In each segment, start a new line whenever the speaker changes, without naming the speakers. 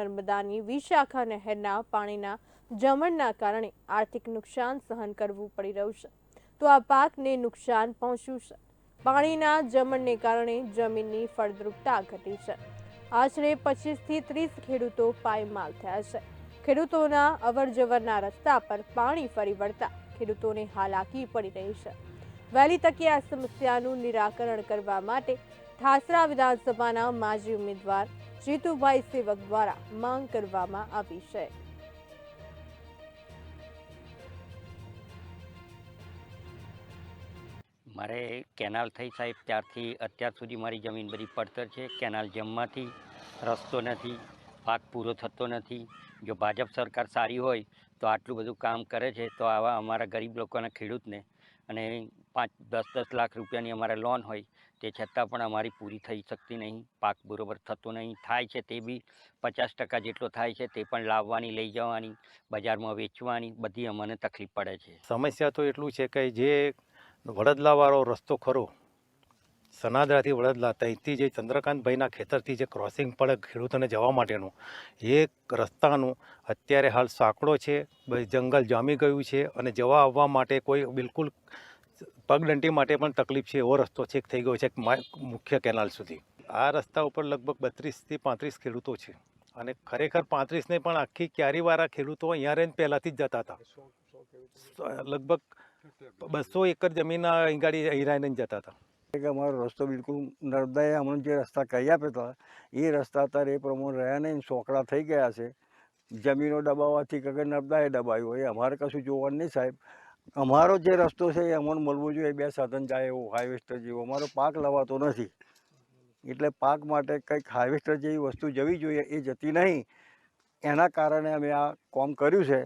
નર્મદાની વિશાખા નહેરના પાણીના જમણના કારણે આર્થિક નુકસાન સહન કરવું પડી રહ્યું છે. તો આ પાકને નુકસાન પહોંચ્યું છે. પાણીના જમણને કારણે જમીનની ફળદ્રુપતા ઘટી છે. આશરે પચીસથી ત્રીસ ખેડૂતો પાયમાલ થયા છે. ખેડૂતોના અવરજવરના રસ્તા પર પાણી ફરી વળતા ખેડૂતોને હાલાકી પડી રહી છે. વહેલી તકે આ સમસ્યાનું નિરાકરણ કરવા માટે ઠાસરા વિધાનસભાના માજી ઉમેદવાર જીતુભાઈ સેવક દ્વારા માંગ કરવામાં આવી છે.
મારે કેનાલ થઈ સાહેબ, ત્યારથી અત્યાર સુધી મારી જમીન બધી પડતર છે. કેનાલ જમવાથી રસ્તો નથી, પાક પૂરો થતો નથી. જો ભાજપ સરકાર સારી હોય તો આટલું બધું કામ કરે છે તો આવા અમારા ગરીબ લોકોના ખેડૂતને અને પાંચ, દસ દસ લાખ રૂપિયાની અમારે લોન હોય, તે છતાં પણ અમારી પૂરી થઈ શકતી નહીં. પાક બરોબર થતો નહીં. થાય છે તે બી પચાસ ટકા જેટલો થાય છે તે પણ લાવવાની, લઈ જવાની, બજારમાં વેચવાની, બધી અમને તકલીફ પડે છે.
સમસ્યા તો એટલું છે કે જે વડદલાવાળો રસ્તો ખરો, સનાદરાથી વડદલા, ત્યાંથી જે ચંદ્રકાંતભાઈના ખેતરથી જે ક્રોસિંગ પડે ખેડૂતોને જવા માટેનું એ રસ્તાનું અત્યારે હાલ સાંકડો છે જંગલ જામી ગયું છે અને જવા આવવા માટે કોઈ બિલકુલ પગદંડી માટે પણ તકલીફ છે, એવો રસ્તો છેક થઈ ગયો છે મુખ્ય કેનાલ સુધી. આ રસ્તા ઉપર લગભગ બત્રીસથી પાંત્રીસ ખેડૂતો છે અને ખરેખર પાંત્રીસને પણ આખી ક્યારીવાળા ખેડૂતો અહીંયા રહીને પહેલાંથી જ જતા હતા. લગભગ બસો એકર જમીન અહીં ગાડી હિરાઈને જતા હતા.
કે અમારો રસ્તો બિલકુલ નર્મદાએ અમને જે રસ્તા કહી આપ્યા હતા, એ રસ્તા અત્યારે એ પ્રમાણે રહ્યા નહીં સોકડા થઈ ગયા છે. જમીનો દબાવવાથી કે નર્મદાએ દબાવ્યું, એ અમારે કશું જોવાનું નહીં સાહેબ. અમારો જે રસ્તો છે એ અમને મળવો જોઈએ બે સાધન જાય એવો હાઇવેસ્ટર જેવો. અમારો પાક લવાતો નથી. એટલે પાક માટે કંઈક હાઇવેસ્ટર જેવી વસ્તુ જવી જોઈએ એ જતી નહીં. એના કારણે અમે આ કામ કર્યું છે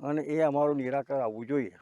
અને એ અમારું નિરાકરણ આવવું જોઈએ.